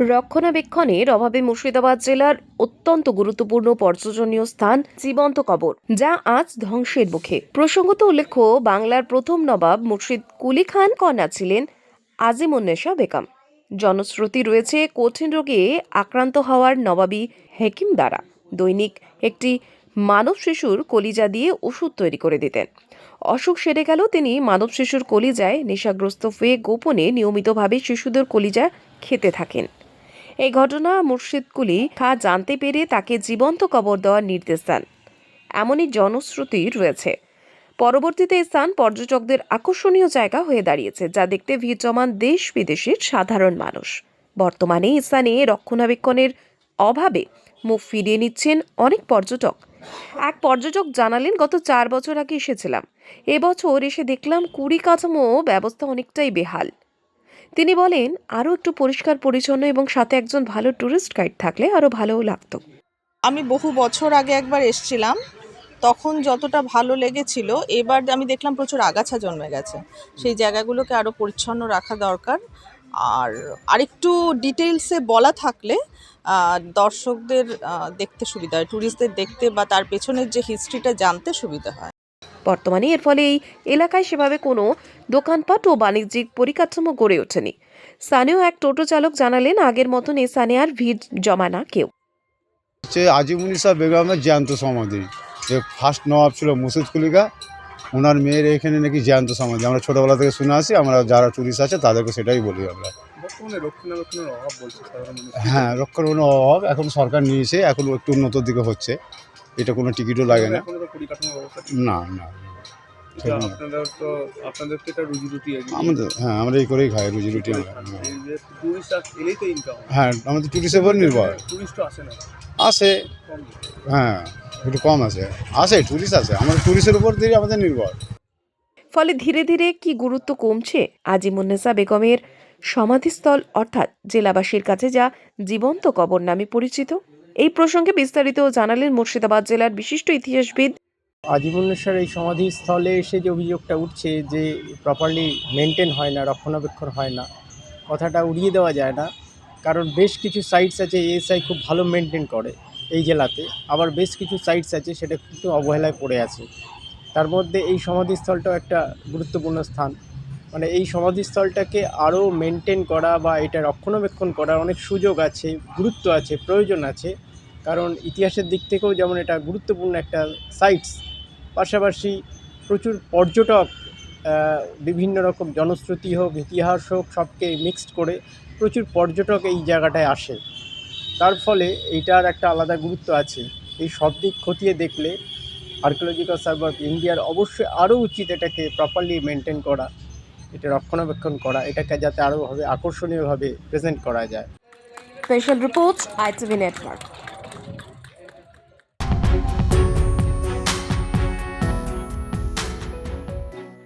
রক্ষণাবেক্ষণের অভাবে মুর্শিদাবাদ জেলার অত্যন্ত গুরুত্বপূর্ণ পর্যটনীয় স্থান জীবন্ত কবর, যা আজ ধ্বংসের মুখে। প্রসঙ্গত উল্লেখ্য, বাংলার প্রথম নবাব মুর্শিদ কুলি খান কন্যা ছিলেন আজিমুন্নেশা বেগম। জনশ্রুতি রয়েছে কঠিন রোগে আক্রান্ত হওয়ার নবাবী হেকিম দ্বারা। দৈনিক একটি মানব শিশুর কলিজা দিয়ে ওষুধ তৈরি করে দিতেন। অসুখ সেরে গেল, তিনি মানব শিশুর কলিজায় নেশাগ্রস্ত হয়ে গোপনে নিয়মিতভাবে শিশুদের কলিজা খেতে থাকেন। এই ঘটনা মুর্শিদ কুলি খা জানতে পেরে তাকে জীবন্ত কবর দেওয়ার নির্দেশ দেন। এমনই জনশ্রুতি রয়েছে। পরবর্তীতে স্থান পর্যটকদের আকর্ষণীয় জায়গা হয়ে দাঁড়িয়েছে, যা দেখতে ভিড় জমান দেশ বিদেশের সাধারণ মানুষ। বর্তমানে স্থানে রক্ষণাবেক্ষণের অভাবে মুখ ফিরিয়ে নিচ্ছেন অনেক পর্যটক। এক পর্যটক জানালেন, গত চার বছর আগে এসেছিলাম। এবছর এসে দেখলাম কুড়ি কাঠামো ব্যবস্থা অনেকটাই বেহাল। তিনি বলেন, আরও একটু পরিষ্কার, পরিচ্ছন্ন এবং সাথে একজন ভালো ট্যুরিস্ট গাইড থাকলে আরও ভালোও লাগতো। আমি বহু বছর আগে একবার এসছিলাম। তখন যতটা ভালো লেগেছিল, এবার আমি দেখলাম প্রচুর আগাছা জন্মে গেছে। সেই জায়গাগুলোকে আরও পরিচ্ছন্ন রাখা দরকার। আর আরেকটু ডিটেলসে বলা থাকলে দর্শকদের দেখতে সুবিধা হয় ট্যুরিস্টদের দেখতে বা তার পেছনের যে হিস্ট্রিটা জানতে সুবিধা হয়। বর্তমানে এর ফলে এই এলাকায় সেভাবে কোনো দোকানপাট ও বাণিজ্যিক পরিকাঠামো গড়ে ওঠেনি। স্থানীয় এক টোটো চালক জানালেন আগের মতন এই স্থানে আর ভিড় জমা না কেউ। হচ্ছে আজিমুনিসা বেগমের জ্যান্ত সমাধি। যে ফার্স্ট নবাব ছিল মুর্শিদ কুলিকা ওনার মেয়ের এখানে নাকি জ্যান্ত সমাধি। আমরা ছোটোবেলা থেকে শুনে আসি আমরা যারা টুরিস্ট আছে তাদেরকে সেটাই বলি আমরা। রক্ষণাবেক্ষণের হ্যাঁ রক্ষণাবেক্ষণ অভাব এখন সরকার নিয়েছে এখন একটু উন্নত দিকে হচ্ছে। এটা কোনো টিকিটও লাগে না। না না এটা আপনাদের তো আপনাদের তো এটা রুজি রুটি আমাদের হ্যাঁ আমরা এই করেই খাই রুজি রুটি আমরা। টুরিস্ট এলেই তো ইনকাম হ্যাঁ। আমাদের টুরিস্টের উপর নির্ভর। টুরিস্ট আসে না। আসে কম। হ্যাঁ একটু কম আছে আসে টুরিস্ট আছে আমাদের টুরিস্টের উপর দিয়ে আমাদের নির্ভর। ফলে ধীরে ধীরে কি গুরুত্ব কমছে? আজিমুন্নেসা বেগমের সমাধিস্থল অর্থাৎ জেলাবাসীর কাছে যা জীবন্ত কবর নামে পরিচিত। এই প্রসঙ্গে বিস্তারিত জানালেন মুর্শিদাবাদ জেলার বিশিষ্ট ইতিহাসবিদ আজিমুন্নেশ্বর এই সমাধিস্থলে এসে যে অভিযোগটা উঠছে যে প্রপারলি মেনটেন হয় না, রক্ষণাবেক্ষণ হয় না, কথাটা উড়িয়ে দেওয়া যায় না। কারণ বেশ কিছু সাইটস আছে এএসআই খুব ভালো মেনটেন করে এই জেলাতে। আবার বেশ কিছু সাইটস আছে, সেটা কিন্তু অবহেলায় পড়ে আছে। তার মধ্যে এই সমাধিস্থলটাও একটা গুরুত্বপূর্ণ স্থান। মানে এই সমাধিস্থলটাকে আরও মেনটেন করা বা এটা রক্ষণাবেক্ষণ করার অনেক সুযোগ আছে, গুরুত্ব আছে, প্রয়োজন আছে। কারণ ইতিহাসের দিক থেকেও যেমন এটা গুরুত্বপূর্ণ একটা সাইটস পাশাপাশি প্রচুর পর্যটক বিভিন্ন রকম জনশ্রুতি হোক, ইতিহাস হোক, সবকে মিক্সড করে প্রচুর পর্যটক এই জায়গাটায় আসে। তার ফলে এইটার একটা আলাদা গুরুত্ব আছে। এই সব দিক খতিয়ে দেখলে আর্কিওলজিক্যাল সার্ভে অফ ইন্ডিয়ার অবশ্যই আরও উচিত এটাকে প্রপারলি মেনটেন করা, এটা রক্ষণাবেক্ষণ করা, এটাকে যাতে আরোভাবে আকর্ষণীয়ভাবে প্রেজেন্ট করা যায়। Special report ITV network